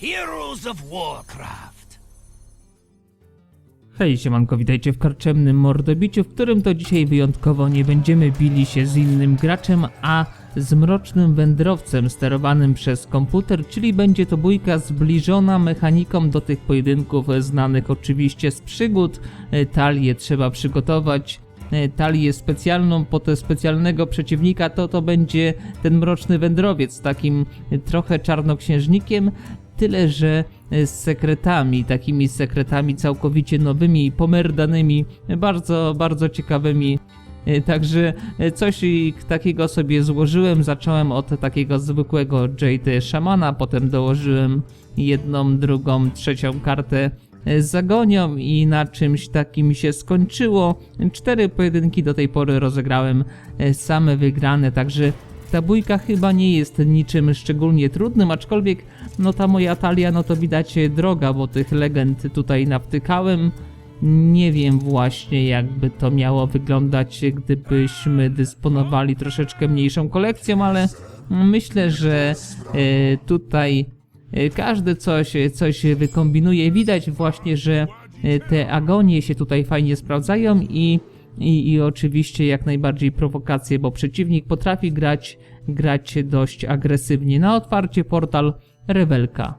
Heroes of Warcraft. Hej, siemanko, witajcie w karczemnym mordobiciu, w którym to dzisiaj wyjątkowo nie będziemy bili się z innym graczem, a z mrocznym wędrowcem sterowanym przez komputer, czyli będzie to bójka zbliżona mechaniką do tych pojedynków znanych oczywiście z przygód. E, Talię trzeba przygotować, e, talię specjalną pod specjalnego przeciwnika, to to będzie ten mroczny wędrowiec, takim e, trochę czarnoksiężnikiem, tyle że e, z sekretami, takimi sekretami całkowicie nowymi pomerdanymi, bardzo, bardzo ciekawymi. E, Także e, coś takiego sobie złożyłem. Zacząłem od takiego zwykłego JT szamana, potem dołożyłem jedną, drugą, trzecią kartę z zagonią i na czymś takim się skończyło. Cztery pojedynki do tej pory rozegrałem same wygrane, także ta bójka chyba nie jest niczym szczególnie trudnym, aczkolwiek no ta moja talia, no to widać e, droga, bo tych legend tutaj nawtykałem. Nie wiem właśnie jakby to miało wyglądać, e, gdybyśmy dysponowali troszeczkę mniejszą kolekcją, ale myślę, że e, tutaj każdy coś, coś wykombinuje. Widać właśnie, że te agonie się tutaj fajnie sprawdzają i, i, i oczywiście jak najbardziej prowokacje, bo przeciwnik potrafi grać, grać dość agresywnie. Na otwarcie portal Rewelka.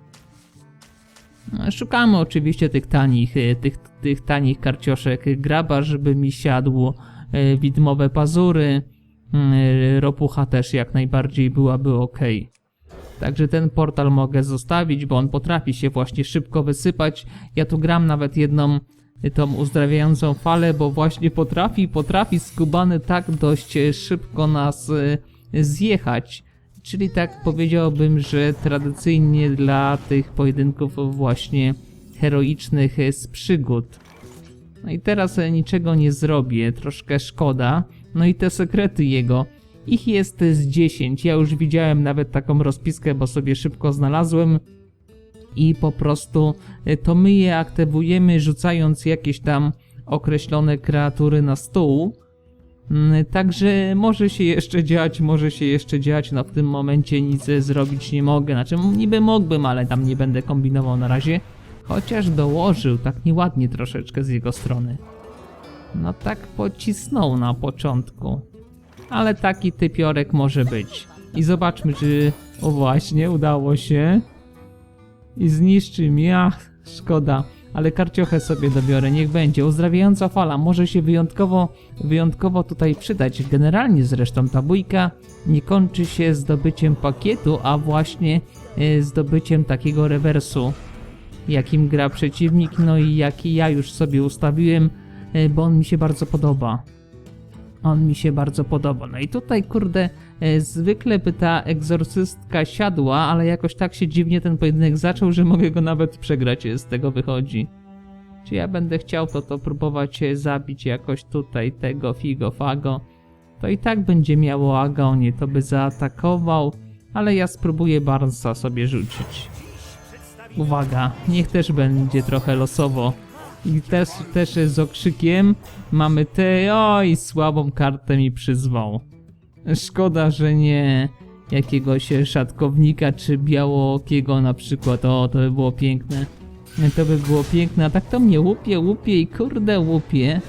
Szukamy oczywiście tych tanich, e, tych, tych tanich karcioszek graba, żeby mi siadło e, widmowe pazury. Mm, e, Ropucha też jak najbardziej byłaby ok. Także ten portal mogę zostawić, bo on potrafi się właśnie szybko wysypać. Ja tu gram nawet jedną tą uzdrawiającą falę, bo właśnie potrafi, potrafi skubany tak dość y, szybko nas y, zjechać. Czyli tak powiedziałbym, że tradycyjnie dla tych pojedynków właśnie heroicznych y, z przygód. No i teraz niczego nie zrobię, troszkę szkoda. No i te sekrety jego. Ich jest z 10. Ja już widziałem nawet taką rozpiskę, bo sobie szybko znalazłem. I po prostu e, to my je aktywujemy, rzucając jakieś tam określone kreatury na stół. Mm, Także może się jeszcze dziać, może się jeszcze dziać. No w tym momencie nic zrobić nie mogę. Znaczy niby mógłbym, ale tam nie będę kombinował na razie. Chociaż dołożył tak nieładnie troszeczkę z jego strony. No tak pocisnął na początku. Ale taki typiorek może być. I zobaczmy, czy... O właśnie, udało się. I zniszczy mi. Ach, szkoda. Ale karciochę sobie dobiorę, niech będzie. Uzdrawiająca fala może się wyjątkowo, wyjątkowo tutaj przydać. Generalnie zresztą ta bójka nie kończy się zdobyciem pakietu, a właśnie e, zdobyciem takiego rewersu jakim gra przeciwnik, no i jaki ja już sobie ustawiłem, e, bo on mi się bardzo podoba. On mi się bardzo podoba. No i tutaj, kurde, zwykle by ta egzorcystka siadła, ale jakoś tak się dziwnie ten pojedynek zaczął, że mogę go nawet przegrać, e, z tego wychodzi. Czy ja będę chciał to, to próbować e, zabić jakoś tutaj tego figo fago, to i tak będzie miało agonię, to by zaatakował, ale ja spróbuję Barnsa sobie rzucić. Uwaga, niech też będzie trochę losowo. I też, też z okrzykiem mamy te... Oj, słabą kartę mi przyzwał. Szkoda, że nie jakiegoś szatkownika czy białookiego na przykład. O, to by było piękne. To by było piękne, a tak to mnie łupie, łupie i kurde łupie.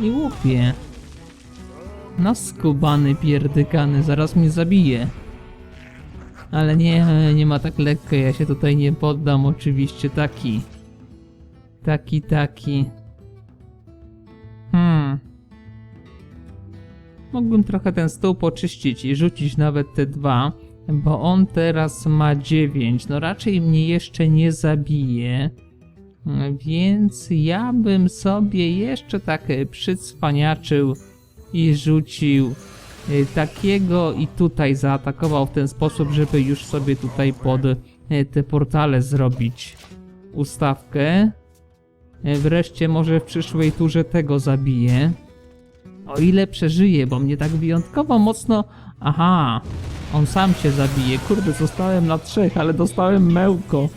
I łupie. No skubany, pierdykany, zaraz mnie zabije. Ale nie, nie ma tak lekko, ja się tutaj nie poddam, oczywiście taki. Taki, taki. Mógłbym trochę ten stół poczyścić i rzucić nawet te dwa, bo on teraz ma 9. No raczej mnie jeszcze nie zabije. Więc ja bym sobie jeszcze tak e, przycwaniaczył i rzucił e, takiego i tutaj zaatakował w ten sposób, żeby już sobie tutaj pod e, te portale zrobić ustawkę. Wreszcie może w przyszłej turze tego zabiję. O ile przeżyje, bo mnie tak wyjątkowo mocno... Aha, on sam się zabije. Kurde, zostałem na trzech, ale dostałem mełko.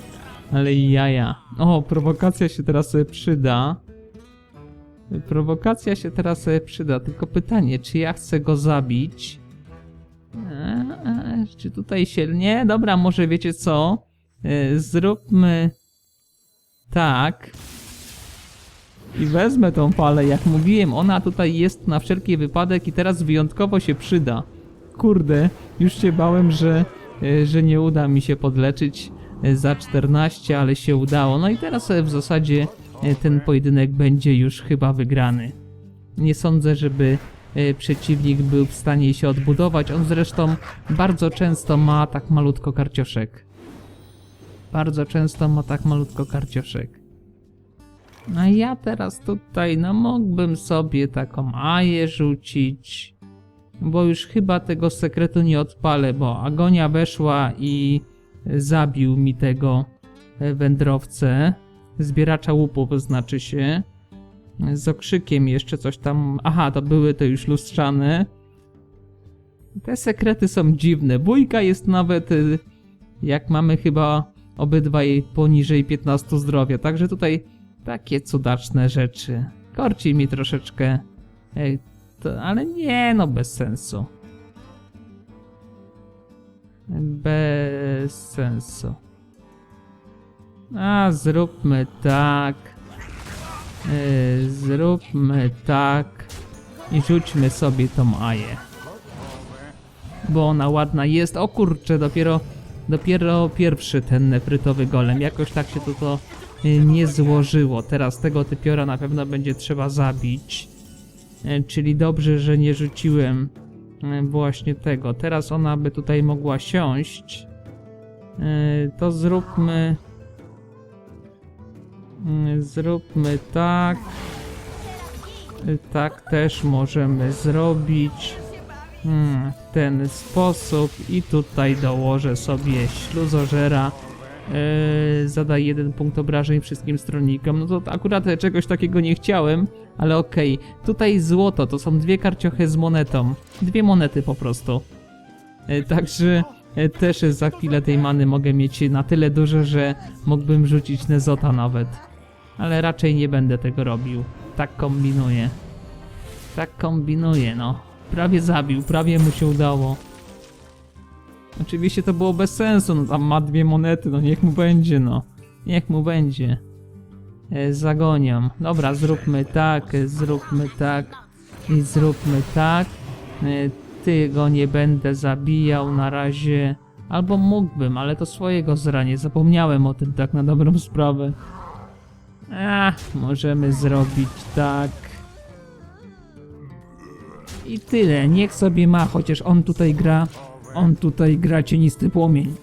Ale jaja. O, prowokacja się teraz przyda. Prowokacja się teraz przyda, tylko pytanie, czy ja chcę go zabić? Eee, czy tutaj się... Nie, dobra, może wiecie co? E, Zróbmy tak. I wezmę tą falę, jak mówiłem, ona tutaj jest na wszelki wypadek i teraz wyjątkowo się przyda. Kurde, już się bałem, że, e, że nie uda mi się podleczyć e, za 14, ale się udało. No i teraz e, w zasadzie ten pojedynek będzie już chyba wygrany. Nie sądzę, żeby przeciwnik był w stanie się odbudować. On zresztą bardzo często ma tak malutko karcioszek. Bardzo często ma tak malutko karcioszek. A ja teraz tutaj, no mógłbym sobie taką aję rzucić. Bo już chyba tego sekretu nie odpalę, bo agonia weszła i zabił mi tego e, wędrowcę. Zbieracza łupów znaczy się. Z okrzykiem jeszcze coś tam. Aha, to były to już lustrzane. Te sekrety są dziwne. Bójka jest nawet, y, jak mamy chyba obydwaj poniżej 15 zdrowia. Także tutaj takie cudaczne rzeczy. Korci mi troszeczkę. To, ale nie, no bez sensu. Bez sensu. A, zróbmy tak. Zróbmy tak. I rzućmy sobie tą aję. Bo ona ładna jest. O kurczę, dopiero, dopiero pierwszy ten nefrytowy golem. Jakoś tak się to, to nie złożyło. Teraz tego typiora na pewno będzie trzeba zabić. E, Czyli dobrze, że nie rzuciłem e, właśnie tego. Teraz ona by tutaj mogła siąść. E, To zróbmy. Zróbmy tak. Tak też możemy zrobić. Hmm, w ten sposób. I tutaj dołożę sobie śluzożera. Yy, zadaj jeden punkt obrażeń wszystkim stronnikom. No to akurat czegoś takiego nie chciałem, ale okej. Tutaj złoto, to są dwie karciochy z monetą. Dwie monety po prostu. Yy, także yy, też za chwilę tej many mogę mieć na tyle dużo, że mógłbym rzucić Nezota nawet. Ale raczej nie będę tego robił. Tak kombinuję. Tak kombinuję, no. Prawie zabił, prawie mu się udało. Oczywiście to było bez sensu, no tam ma dwie monety, no niech mu będzie, no. Niech mu będzie. E, zagoniam. Dobra, zróbmy tak, zróbmy tak i zróbmy tak. E, ty go nie będę zabijał na razie. Albo mógłbym, ale to swojego zranie. Zapomniałem o tym tak na dobrą sprawę. A, możemy zrobić tak. I tyle, niech sobie ma, chociaż on tutaj gra, on tutaj gra cienisty płomień.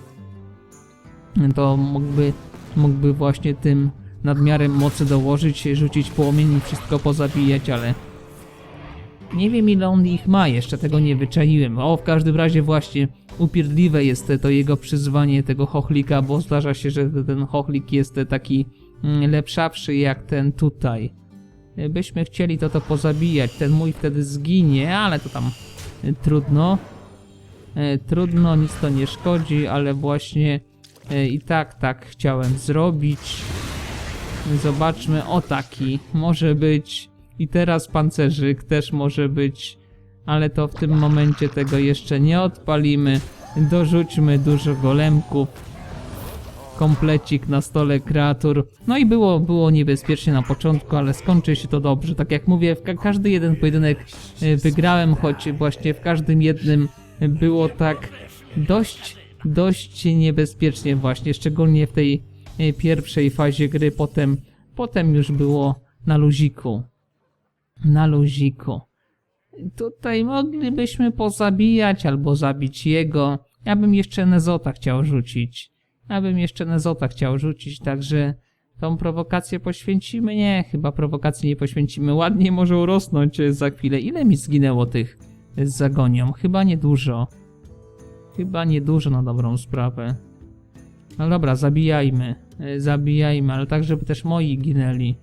To mógłby, mógłby właśnie tym nadmiarem mocy dołożyć, rzucić płomień i wszystko pozabijać, ale nie wiem ile on ich ma, jeszcze tego nie wyczaiłem. O, w każdym razie właśnie upierdliwe jest to jego przyzwanie tego chochlika, bo zdarza się, że ten chochlik jest taki mm, lepszawszy jak ten tutaj. Byśmy chcieli to to pozabijać, ten mój wtedy zginie, ale to tam trudno. E, Trudno, nic to nie szkodzi, ale właśnie e, i tak, tak chciałem zrobić. Zobaczmy, o taki może być. I teraz pancerzyk też może być, ale to w tym momencie tego jeszcze nie odpalimy. Dorzućmy dużo golemków. Komplecik na stole kreatur. No i było, było niebezpiecznie na początku, ale skończy się to dobrze. Tak jak mówię, w ka każdy jeden pojedynek e, wygrałem, choć właśnie w każdym jednym było tak dość, dość niebezpiecznie właśnie, szczególnie w tej e, pierwszej fazie gry, potem, potem już było na luziku. Na luziku. Tutaj moglibyśmy pozabijać albo zabić jego. Ja bym jeszcze Nezota chciał rzucić. Ja bym jeszcze Nezota chciał rzucić, także tą prowokację poświęcimy? Nie, chyba prowokacji nie poświęcimy. Ładnie może urosnąć e, za chwilę. Ile mi zginęło tych zagonią? Chyba niedużo. Chyba niedużo na dobrą sprawę. No dobra, zabijajmy. E, Zabijajmy, ale tak, żeby też moi ginęli.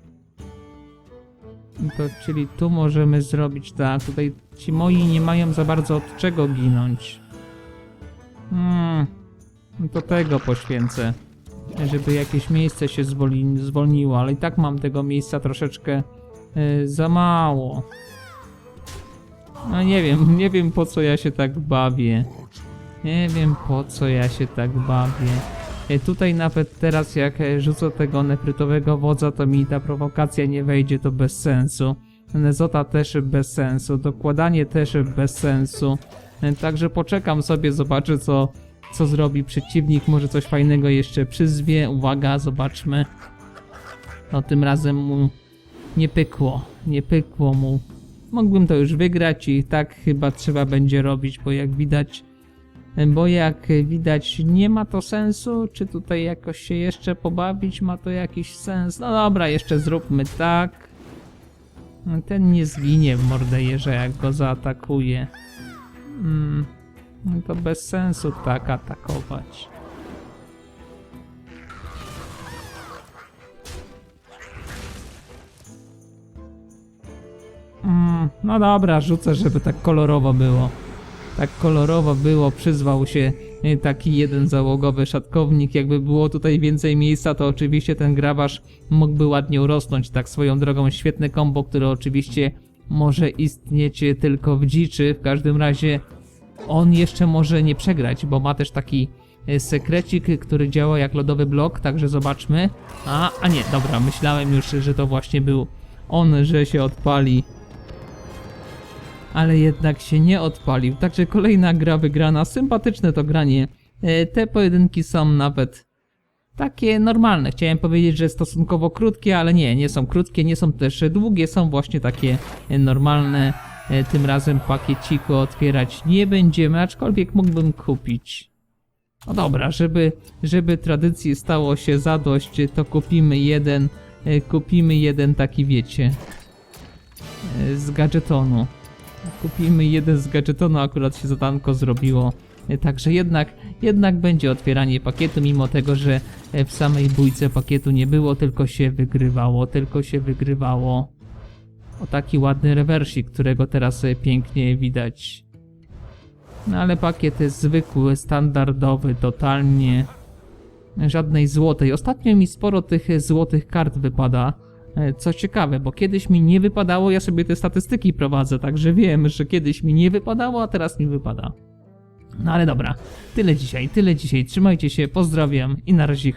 To, czyli tu możemy zrobić tak. Tutaj ci moi nie mają za bardzo od czego ginąć. Hmm. no To tego poświęcę. Żeby jakieś miejsce się zwolni, zwolniło, ale i tak mam tego miejsca troszeczkę y, za mało. No nie wiem, nie wiem po co ja się tak bawię. Nie wiem po co ja się tak bawię. E, Tutaj nawet teraz jak e, rzucę tego nefrytowego wodza, to mi ta prowokacja nie wejdzie, to bez sensu. Nezota też bez sensu, dokładanie też bez sensu. E, Także poczekam sobie, zobaczę co, co zrobi przeciwnik, może coś fajnego jeszcze przyzwie. Uwaga, zobaczmy. No tym razem mu nie pykło, nie pykło mu. Mógłbym to już wygrać i tak chyba trzeba będzie robić, bo jak widać, bo jak widać nie ma to sensu, czy tutaj jakoś się jeszcze pobawić, ma to jakiś sens. No dobra, jeszcze zróbmy tak. Ten nie zginie w mordejerze, jak go zaatakuje. Mm, no to bez sensu tak atakować. No dobra, rzucę, żeby tak kolorowo było. Tak kolorowo było, przyzwał się e, taki jeden załogowy szatkownik. Jakby było tutaj więcej miejsca, to oczywiście ten grabarz mógłby ładnie urosnąć. Tak swoją drogą, świetne kombo, które oczywiście może istnieć tylko w dziczy. W każdym razie on jeszcze może nie przegrać, bo ma też taki e, sekrecik, który działa jak lodowy blok, także zobaczmy. A, a nie, dobra, myślałem już, że to właśnie był on, że się odpali ale jednak się nie odpalił. Także kolejna gra wygrana. Sympatyczne to granie. E, Te pojedynki są nawet takie normalne. Chciałem powiedzieć, że stosunkowo krótkie, ale nie, nie są krótkie, nie są też długie, są właśnie takie normalne. E, Tym razem pakieciku otwierać nie będziemy, aczkolwiek mógłbym kupić. No dobra, żeby, żeby tradycji stało się zadość, to kupimy jeden, e, kupimy jeden taki wiecie, z gadżetonu. Kupimy jeden z gadżetonu, akurat się zadanko zrobiło. E, Także jednak, jednak będzie otwieranie pakietu, mimo tego, że e, w samej bójce pakietu nie było, tylko się wygrywało, tylko się wygrywało. O taki ładny rewersik, którego teraz e, pięknie widać. No ale pakiet jest zwykły, standardowy, totalnie. Żadnej złotej. Ostatnio mi sporo tych złotych kart wypada. E, Co ciekawe, bo kiedyś mi nie wypadało, ja sobie te statystyki prowadzę, także wiem, że kiedyś mi nie wypadało, a teraz mi wypada. No ale dobra, tyle dzisiaj, tyle dzisiaj. Trzymajcie się, pozdrawiam i na razie.